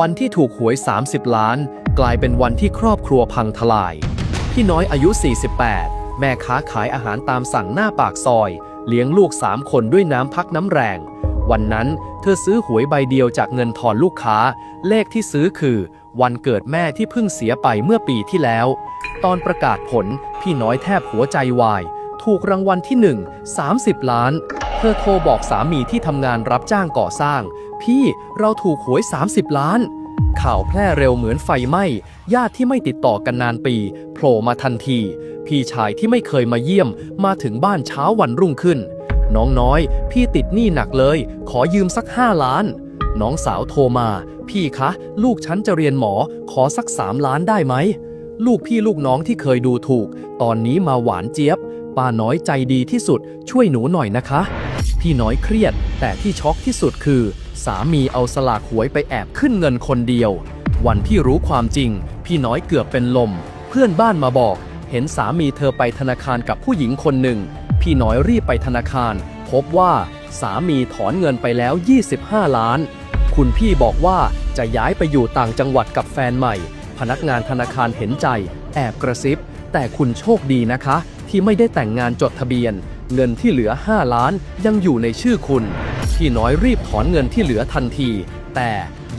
วันที่ถูกหวย 30 ล้าน กลายเป็นวันที่ครอบครัวพังทลาย พี่น้อยอายุ 48 แม่ค้าขายอาหารตามสั่งหน้าปากซอย เลี้ยงลูก3คนด้วยน้ำพักน้ำแรง วันนั้นเธอซื้อหวยใบเดียวจากเงินทอนลูกค้า เลขที่ซื้อคือ วันเกิดแม่ที่เพิ่งเสียไปเมื่อปีที่แล้ว ตอนประกาศผลพี่น้อยแทบหัวใจวาย ถูกรางวัลที่ 1 30 ล้าน เธอโทรบอกสามีที่ทำงานรับจ้างก่อสร้าง พี่เราถูกหวย 30 ล้าน ข่าวแพร่เร็วเหมือนไฟไหม้ญาติที่ไม่ติดต่อกันนานปีโผล่มาทันที พี่ชายที่ไม่เคยมาเยี่ยม มาถึงบ้านเช้าวันรุ่งขึ้น น้องน้อย พี่ติดหนี้หนักเลย ขอยืมสัก 5 ล้าน น้องสาวโทรมา พี่คะ ลูกฉันจะเรียนหมอขอสัก 3 ล้านได้ไหมลูกพี่ลูกน้องที่เคยดูถูก ตอนนี้มาหวานเจี๊ยบป้าน้อยใจดีที่สุดช่วยหนูหน่อยนะคะ พี่น้อยเครียด แต่ที่ช็อกที่สุดคือ สามีเอาสลากหวยไปแอบขึ้นเงินคนเดียว วันที่รู้ความจริง พี่น้อยเกือบเป็นลม เพื่อนบ้านมาบอก เห็นสามีเธอไปธนาคารกับผู้หญิงคนหนึ่ง พี่น้อยรีบไปธนาคาร พบว่าสามีถอนเงินไปแล้ว 25 ล้าน คุณพี่บอกว่าจะย้ายไปอยู่ต่างจังหวัดกับแฟนใหม่ พนักงานธนาคารเห็นใจ แอบกระซิบ แต่คุณโชคดีนะคะ ที่ไม่ได้แต่งงานจดทะเบียน เงินที่เหลือ 5 ล้านยังอยู่ในชื่อคุณ พี่น้อยรีบถอนเงินที่เหลือทันที แต่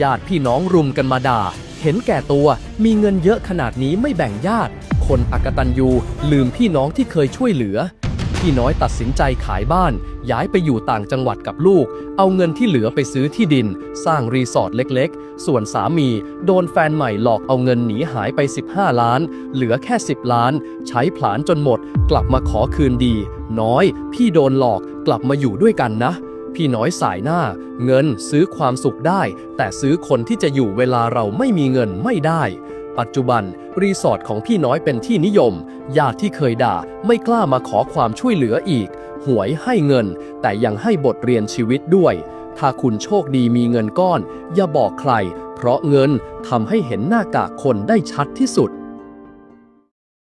ญาติพี่น้องรุมกันมาด่า เห็นแก่ตัวมีเงินเยอะขนาดนี้ไม่แบ่งญาติ คนอักตันยูลืมพี่น้องที่เคยช่วยเหลือ พี่น้อยตัดสินใจขายบ้าน ย้ายไปอยู่ต่างจังหวัดกับลูก เอาเงินที่เหลือไปซื้อที่ดิน สร้างรีสอร์ทเล็กๆ ส่วนสามี โดนแฟนใหม่หลอกเอาเงินหนีหายไป 15 ล้าน เหลือแค่ 10 ล้าน ใช้ผลานจนหมด กลับมาขอคืนดี น้อย พี่โดนหลอกกลับมาอยู่ด้วยกันนะ พี่น้อยสายหน้า เงินซื้อความสุขได้ แต่ซื้อคนที่จะอยู่เวลาเราไม่มีเงินไม่ได้ ปัจจุบัน รีสอร์ทของพี่น้อยเป็นที่นิยม ญาติที่เคยด่าไม่กล้ามาขอความช่วยเหลืออีก หวยให้เงิน แต่ยังให้บทเรียนชีวิตด้วย ถ้าคุณโชคดีมีเงินก้อน อย่าบอกใคร เพราะเงินทำให้เห็นหน้ากากคนได้ชัดที่สุด